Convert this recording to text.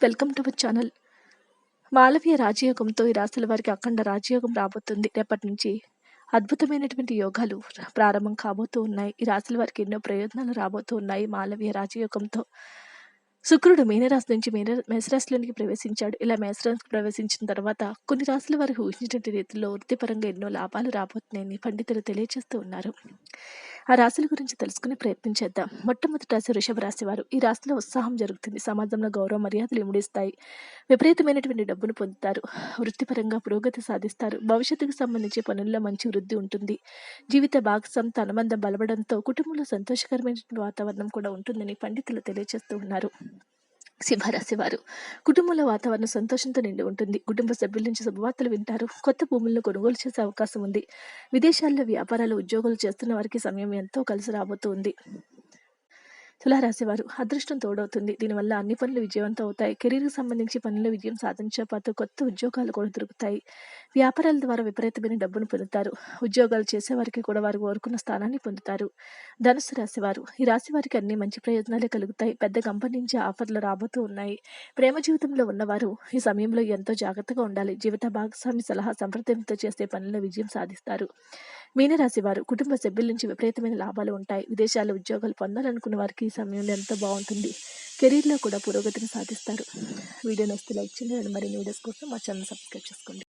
Welcome to our channel. Malavya రాజయోగంతో ఈ రాశుల వారికి అఖండ రాజయోగం రాబోతుంది. రేపటి నుంచి అద్భుతమైనటువంటి యోగాలు ప్రారంభం కాబోతూ ఉన్నాయి. ఈ రాశుల వారికి ఎన్నో ప్రయోజనాలు రాబోతూ ఉన్నాయి మాలవీయ రాజయోగంతో. శుక్రుడు మీనరాశి నుంచి మీన మేషరాశిలోనికి ప్రవేశించాడు. ఇలా మేషరాశికి ప్రవేశించిన తర్వాత కొన్ని రాశుల వారికి ఊహించినటువంటి రీతిలో వృత్తిపరంగా ఎన్నో లాభాలు రాబోతున్నాయని పండితులు తెలియజేస్తూ ఉన్నారు. ఆ రాశుల గురించి తెలుసుకునే ప్రయత్నం చేద్దాం. మొట్టమొదటి రాశి వృషభ రాశి వారు. ఈ రాశిలో ఉత్సాహం జరుగుతుంది. సమాజంలో గౌరవ మర్యాదలు ఇముడిస్తాయి. విపరీతమైనటువంటి డబ్బును పొందుతారు. వృత్తిపరంగా పురోగతి సాధిస్తారు. భవిష్యత్తుకు సంబంధించి పనుల్లో మంచి వృద్ధి ఉంటుంది. జీవిత భాగస్వామితో అనుబంధం బలపడంతో కుటుంబంలో సంతోషకరమైన వాతావరణం కూడా ఉంటుందని పండితులు తెలియజేస్తూ ఉన్నారు. సింహరాశి వారు కుటుంబంలో వాతావరణం సంతోషంతో నిండి ఉంటుంది. కుటుంబ సభ్యుల నుంచి శుభవార్తలు వింటారు. కొత్త భూములను కొనుగోలు చేసే అవకాశం ఉంది. విదేశాల్లో వ్యాపారాలు ఉద్యోగాలు చేస్తున్న వారికి సమయం ఎంతో కలిసి రాబోతుంది. తులారాశివారు అదృష్టం తోడవుతుంది. దీనివల్ల అన్ని పనులు విజయవంతం అవుతాయి. కెరీర్కి సంబంధించి పనుల విజయం సాధించే పాటు కొత్త ఉద్యోగాలు కూడా దొరుకుతాయి. వ్యాపారాల ద్వారా విపరీతమైన డబ్బును పొందుతారు. ఉద్యోగాలు చేసేవారికి కూడా వారు కోరుకున్న స్థానాన్ని పొందుతారు. ధనుసు రాశివారు ఈ రాశి వారికి అన్ని మంచి ప్రయోజనాలే కలుగుతాయి. పెద్ద కంపెనీ నుంచి ఆఫర్లు రాబోతూ ఉన్నాయి. ప్రేమ జీవితంలో ఉన్నవారు ఈ సమయంలో ఎంతో జాగ్రత్తగా ఉండాలి. జీవిత భాగస్వామి సలహా సంప్రదింపుతో చేసే పనుల్లో విజయం సాధిస్తారు. మీనరాశి వారు కుటుంబ సభ్యుల నుంచి విపరీతమైన లాభాలు ఉంటాయి. విదేశాల్లో ఉద్యోగాలు పొందాలనుకున్న వారికి సమయంలో ఎంతో బాగుంటుంది కెరీర్లో కూడా పురోగతిని సాధిస్తారు. వీడియో నచ్చితే లైక్ చేయండి. మరిన్ని వీడియోస్ కోసం మా ఛానల్ సబ్స్క్రైబ్ చేసుకోండి.